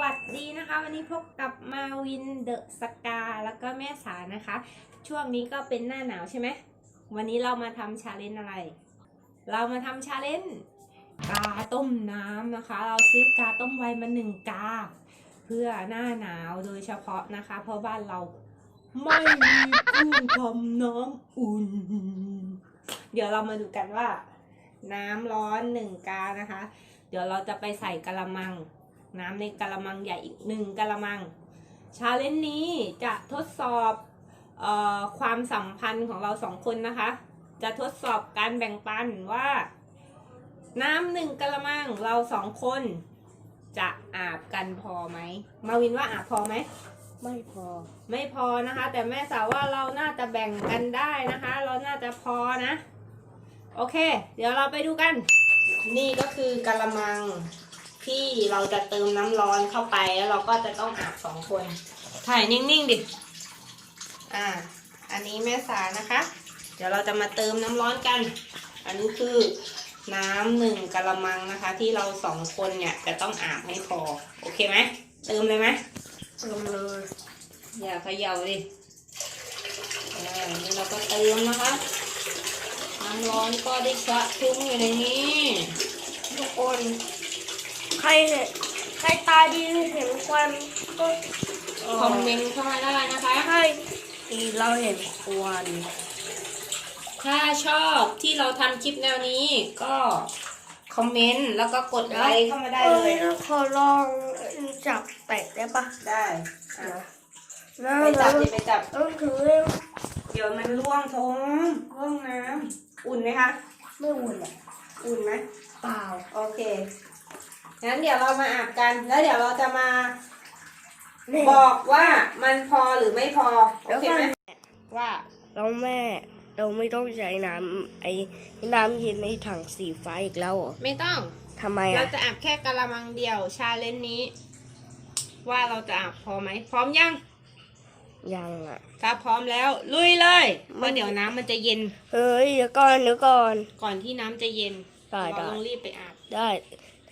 วัสดีนะคะ วันนี้พบกับมาวินเดอะสกาแล้วก็แม่สานะคะ ช่วงนี้ก็เป็นหน้าหนาวใช่ไหมวันนี้เรามาทำชาเลนจ์อะไร เรามาทำชาเลนจ์กาต้มน้ำนะคะ เราซื้อกาต้มไวมาหนึ่งกา เพื่อหน้าหนาวโดยเฉพาะนะคะ เพราะบ้านเราไม่มีเครื่องทำน้ำอุ่น เดี๋ยวเรามาดูกันว่า น้ำร้อนหนึ่งกานะคะ เดี๋ยวเราจะไปใส่กะละมัง น้ำในกะละมังใหญ่อีกหนึ่งกะละมัง ชาเลนจ์นี้จะทดสอบเออความสัมพันธ์ของเราสองคนนะคะ จะทดสอบการแบ่งปันว่า น้ำหนึ่งกะละมังเราสองคน จะอาบกันพอไหม มาวินว่าอาบพอไหมไม่พอ ไม่พอนะคะ แต่แม่สาวว่าเราน่าจะแบ่งกันได้นะคะ เราน่าจะพอนะ โอเค เดี๋ยวเราไปดูกัน นี่ก็คือกะละมัง ที่เราจะเติมน้ำร้อนเข้าไปแล้วเราก็จะต้องอาบสองคน ถ่ายนิ่งๆดิ อ่า อันนี้แม่สานะคะ เดี๋ยวเราจะมาเติมน้ำร้อนกัน อันนี้คือน้ำหนึ่งกะละมังนะคะ ที่เราสองคนเนี่ยจะต้องอาบให้พอ โอเคไหม เติมเลยไหมเติมเลย อย่าเขย่าดิอ่านี่เราก็เติมนะคะ น้ำร้อนก็ได้สะทุ่งอยู่ในนี้ทุกคน ใครใครตาดีเห็นควันก็คอมเมนต์เข้ามาได้นะคะให้ดีเราเห็นควันถ้าชอบที่เราทำคลิปแนวนี้ก็คอมเมนต์แล้วก็กดไลค์เข้ามาได้เลยอ้ขอลองจับแตะได้ปะได้อะแล้วไปจับดิไปจับต้องถือเล่มเดี๋ยวมันล่วงทงล่วงน้ำอุ่นไหมคะ ไม่อุ่นอะ อุ่นไหมเปล่า โอเค งั้นเดี๋ยวเรามาอาบกัน แล้วเดี๋ยวเราจะมานี่บอกว่ามันพอหรือไม่พอ โอเคไหมว่าเราแม่ เราไม่ต้องใช้น้ำไอ้น้ำเย็นในถังสีฟ้าอีกแล้วเหรอไม่ต้องทำไมเราอะจะอาบแค่กะละมังเดียวชาเลนจ์นี้ ว่าเราจะอาบพอไหมพร้อมยังยังอะ ถ้าพร้อมแล้ว ลุยเลยเพราะเดี๋ยวน้ำมันจะเย็นเฮ้ยเดี๋ยวก่อนเดี๋ยวก่อน ก่อนที่น้ำจะเย็นได้เราได้ต้องรีบไปอาบได้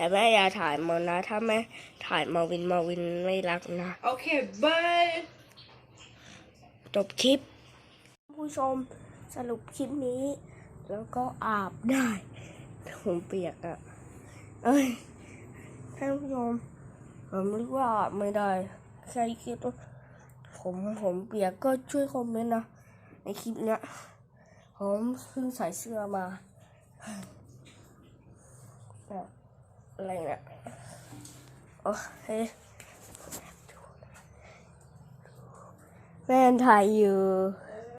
แต่แม่อย่าถ่ายมานะ ถ้าแม่ถ่ายมาวินมาวินไม่รักนะ โอเคบายจบคลิป ผู้ชมสรุปคลิปนี้ แล้วก็อาบได้ผมเปียกอะ่ะ เอ้ยท่านผู้ชมผมรู้ว่าอาบไม่ได้ใครคิดว่าผมผมเปียกก็ช่วยคอมเมนต์นะในคลิปเนี้ยผมเพิ่งใส่เสื้อมาเนี่ย อะไรเนี่ยโอเคแม่ถ่ายอยู่